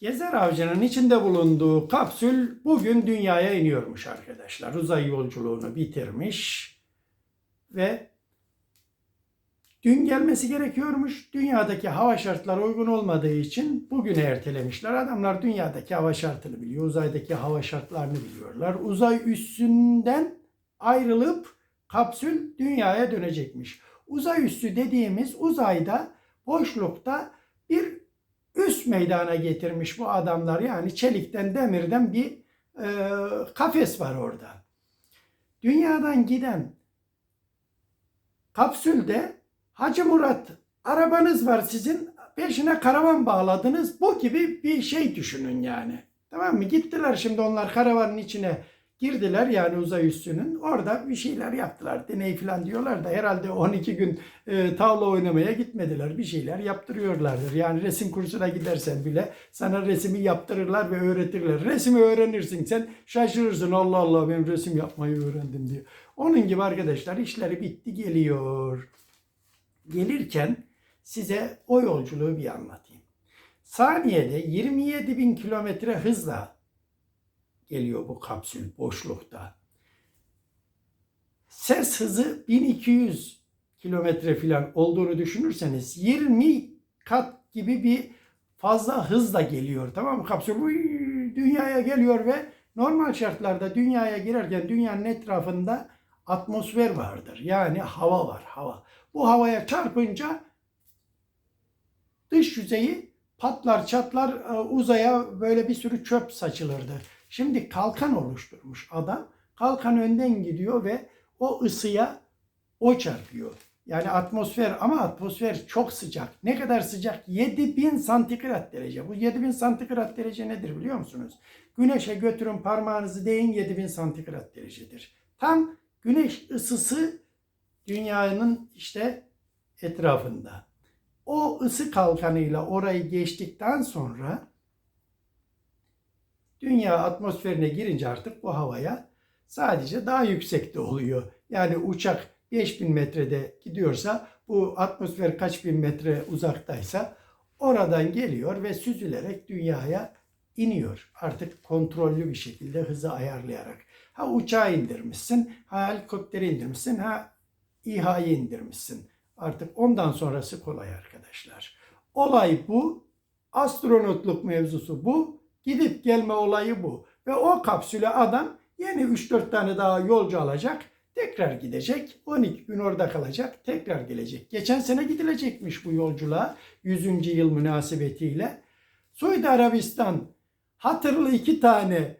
Gezer Avcı'nın içinde bulunduğu kapsül bugün dünyaya iniyormuş arkadaşlar. Uzay yolculuğunu bitirmiş ve dün gelmesi gerekiyormuş. Dünyadaki hava şartları uygun olmadığı için bugüne ertelemişler. Adamlar dünyadaki hava şartını biliyor, uzaydaki hava şartlarını biliyorlar. Uzay üssünden ayrılıp kapsül dünyaya dönecekmiş. Uzay üssü dediğimiz uzayda boşlukta bir üst meydana getirmiş bu adamlar. Yani çelikten, demirden bir e, kafes var orada. Dünyadan giden kapsülde Hacı Murat arabanız var sizin peşine karavan bağladınız. Bu gibi bir şey düşünün yani. Tamam mı? Gittiler şimdi onlar karavanın içine girdiler yani uzay üssünün. Orada bir şeyler yaptılar. Deney falan diyorlar da herhalde 12 gün e, tavla oynamaya gitmediler. Bir şeyler yaptırıyorlardır. Yani resim kursuna gidersen bile sana resmi yaptırırlar ve öğretirler. Resmi öğrenirsin sen şaşırırsın. Allah Allah ben resim yapmayı öğrendim diyor. Onun gibi arkadaşlar işleri bitti geliyor. Gelirken size o yolculuğu bir anlatayım. Saniyede 27 bin kilometre hızla geliyor bu kapsül boşlukta. Ses hızı 1200 kilometre falan olduğunu düşünürseniz 20 kat gibi bir fazla hızla geliyor. Tamam mı? Kapsül dünyaya geliyor ve normal şartlarda dünyaya girerken dünyanın etrafında atmosfer vardır. Yani hava var, hava. Bu havaya çarpınca dış yüzeyi patlar, çatlar, e, uzaya böyle bir sürü çöp saçılırdı. Şimdi kalkan oluşturmuş adam. Kalkan önden gidiyor ve o ısıya o çarpıyor. Yani atmosfer ama atmosfer çok sıcak. Ne kadar sıcak? 7000 santigrat derece. Bu 7000 santigrat derece nedir biliyor musunuz? Güneşe götürün parmağınızı değin 7000 santigrat derecedir. Tam güneş ısısı dünyanın işte etrafında. O ısı kalkanıyla orayı geçtikten sonra dünya atmosferine girince artık bu havaya sadece daha yüksekte oluyor. Yani uçak 5000 metrede gidiyorsa bu atmosfer kaç bin metre uzaktaysa oradan geliyor ve süzülerek dünyaya iniyor. Artık kontrollü bir şekilde hızı ayarlayarak. Ha uçağı indirmişsin, ha helikopteri indirmişsin, ha İHA'yı indirmişsin. Artık ondan sonrası kolay arkadaşlar. Olay bu. Astronotluk mevzusu bu. Gidip gelme olayı bu. Ve o kapsüle adam yeni 3-4 tane daha yolcu alacak. Tekrar gidecek. 12 gün orada kalacak. Tekrar gelecek. Geçen sene gidilecekmiş bu yolculuğa. 100. yıl münasebetiyle. Suudi Arabistan hatırlı iki tane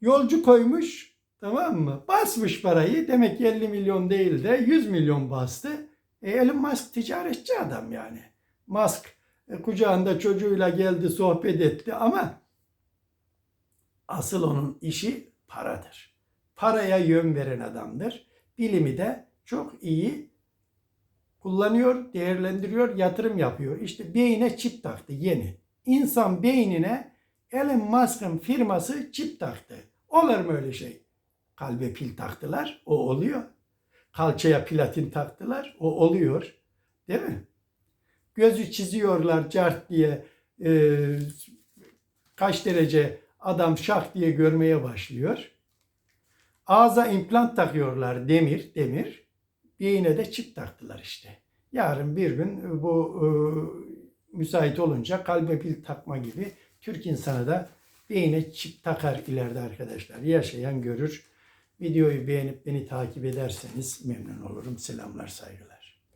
yolcu koymuş. Tamam mı? Basmış parayı. Demek ki 50 milyon değil de 100 milyon bastı. E Elon Musk ticaretçi adam yani. Musk e, kucağında çocuğuyla geldi sohbet etti ama asıl onun işi paradır. Paraya yön veren adamdır. Bilimi de çok iyi kullanıyor, değerlendiriyor, yatırım yapıyor. İşte beyine çip taktı yeni. İnsan beynine Elon Musk'ın firması çip taktı. Olur mu öyle şey? Kalbe pil taktılar, o oluyor. Kalçaya platin taktılar, o oluyor. Değil mi? Gözü çiziyorlar cart diye e, kaç derece adam şak diye görmeye başlıyor. Ağza implant takıyorlar demir, demir. Beyine de çip taktılar işte. Yarın bir gün bu e, müsait olunca kalbe pil takma gibi Türk insanı da beyine çip takar ileride arkadaşlar. Yaşayan görür. Videoyu beğenip beni takip ederseniz memnun olurum. Selamlar, saygılar.